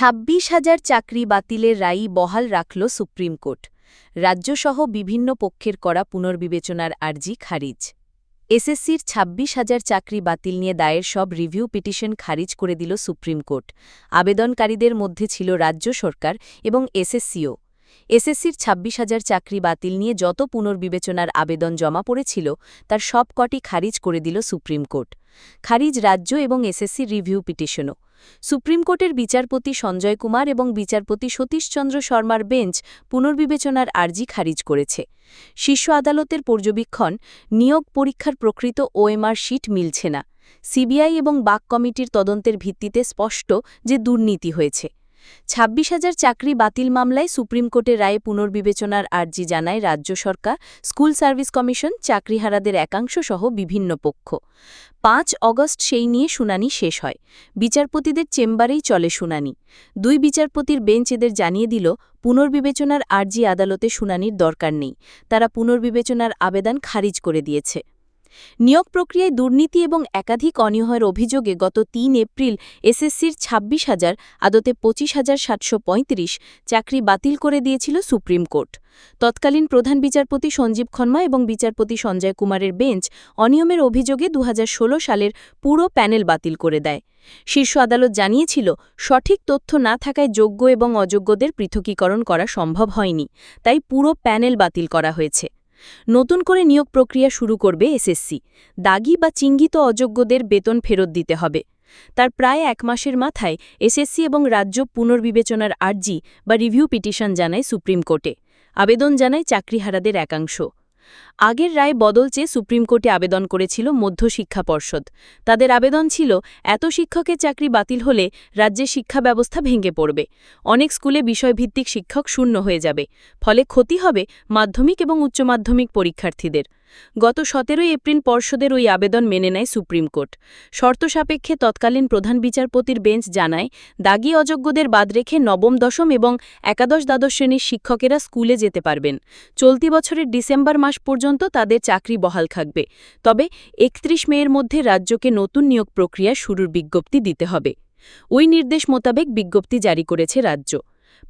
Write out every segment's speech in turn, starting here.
ছাব্বিশ হাজার চাকরি বাতিলের রায়ই বহাল রাখল সুপ্রিম কোর্ট। রাজ্যসহ বিভিন্ন পক্ষের করা পুনর্বিবেচনার আর্জি খারিজ। এসএসসির ছাব্বিশ হাজার চাকরি বাতিল নিয়ে দায়ের সব রিভিউ পিটিশন খারিজ করে দিল সুপ্রিম কোর্ট। আবেদনকারীদের মধ্যে ছিল রাজ্য সরকার এবং এসএসসিও। এসএসসির ছাব্বিশ হাজার চাকরি বাতিল নিয়ে যত পুনর্বিবেচনার আবেদন জমা পড়েছিল, তার সব কটি খারিজ করে দিল সুপ্রিম কোর্ট। খারিজ রাজ্য এবং এসএসসি রিভিউ পিটিশনও। সুপ্রিম কোর্টের বিচারপতি সঞ্জয় কুমার এবং বিচারপতি সতীশচন্দ্র শর্মার বেঞ্চ পুনর্বিবেচনার আর্জি খারিজ করেছে। শীর্ষ আদালতের পর্যবেক্ষণ, নিয়োগ পরীক্ষার প্রকৃত ওএমআর শিট মিলছে না। সিবিআই এবং বাক কমিটির তদন্তের ভিত্তিতে স্পষ্ট যে দুর্নীতি হয়েছে। ছাব্বিশ হাজার চাকরি বাতিল মামলায় সুপ্রিম কোর্টের রায়ে পুনর্বিবেচনার আর্জি জানায় রাজ্য সরকার, স্কুল সার্ভিস কমিশন, চাকরিহারাদের একাংশ সহ বিভিন্ন পক্ষ। পাঁচ অগস্ট সেই নিয়ে শুনানি শেষ হয়। বিচারপতিদের চেম্বারেই চলে শুনানি। দুই বিচারপতির বেঞ্চ এদের জানিয়ে দিল, পুনর্বিবেচনার আর্জি আদালতে শুনানির দরকার নেই। তারা পুনর্বিবেচনার আবেদন খারিজ করে দিয়েছে। নিয়োগ প্রক্রিয়ায় দুর্নীতি এবং একাধিক অনিয়মের অভিযোগে গত তিন এপ্রিল এসএসসির ছাব্বিশ হাজার, আদতে পঁচিশ হাজার সাতশো চাকরি বাতিল করে দিয়েছিল সুপ্রিম কোর্ট। তৎকালীন প্রধান বিচারপতি সঞ্জীব খন্মা এবং বিচারপতি সঞ্জয় কুমারের বেঞ্চ অনিয়মের অভিযোগে দু হাজার ষোলো সালের পুরো প্যানেল বাতিল করে দেয়। শীর্ষ আদালত জানিয়েছিল, সঠিক তথ্য না থাকায় যোগ্য এবং অযোগ্যদের পৃথকীকরণ করা সম্ভব হয়নি, তাই পুরো প্যানেল বাতিল করা হয়েছে। নতুন করে নিয়োগ প্রক্রিয়া শুরু করবে এসএসসি দাগি বা চিঙ্গিত অযোগ্যদের বেতন ফেরত দিতে হবে। তার প্রায় এক মাসের মাথায় এসএসসি এবং রাজ্য পুনর্বিবেচনার আর্জি বা রিভিউ পিটিশন জানায় সুপ্রিম কোর্টে। আবেদন জানায় চাকরিহারাদের একাংশ। আগের রায় বদল চেয়ে সুপ্রিম কোর্টে আবেদন করেছিল মধ্য শিক্ষা পর্ষদ। তাদের আবেদন ছিল, এত শিক্ষকের চাকরি বাতিল হলে রাজ্যে শিক্ষা ব্যবস্থা ভেঙে পড়বে। অনেক স্কুলে বিষয়ভিত্তিক শিক্ষক শূন্য হয়ে যাবে। ফলে ক্ষতি হবে মাধ্যমিক এবং উচ্চ মাধ্যমিক পরীক্ষার্থীদের। গত সতেরোই এপ্রিল পর্ষদের ওই আবেদন মেনে নেয় সুপ্রিম কোর্ট। শর্ত সাপেক্ষে তৎকালীন প্রধান বিচারপতির বেঞ্চ জানায়, দাগি অযোগ্যদের বাদ রেখে নবম, দশম এবং একাদশ, দ্বাদশ শ্রেণির শিক্ষকেরা স্কুলে যেতে পারবেন। চলতি বছরের ডিসেম্বর মাস পর্যন্ত তাদের চাকরি বহাল থাকবে। তবে একত্রিশ মেয়ের মধ্যে রাজ্যকে নতুন নিয়োগ প্রক্রিয়া শুরুর বিজ্ঞপ্তি দিতে হবে। ওই নির্দেশ মোতাবেক বিজ্ঞপ্তি জারি করেছে রাজ্য।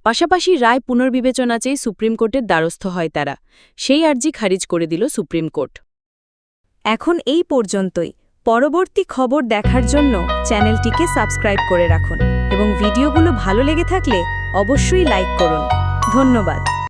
পাশাপাশি রায় পুনর্বিবেচনা চেয়ে সুপ্রিম কোর্টের দ্বারস্থ হয় তারা। সেই আর্জি খারিজ করে দিল সুপ্রিম কোর্ট। এখন এই পর্যন্তই। পরবর্তী খবর দেখার জন্য চ্যানেলটিকে সাবস্ক্রাইব করে রাখুন এবং ভিডিওগুলো ভালো লেগে থাকলে অবশ্যই লাইক করুন। ধন্যবাদ।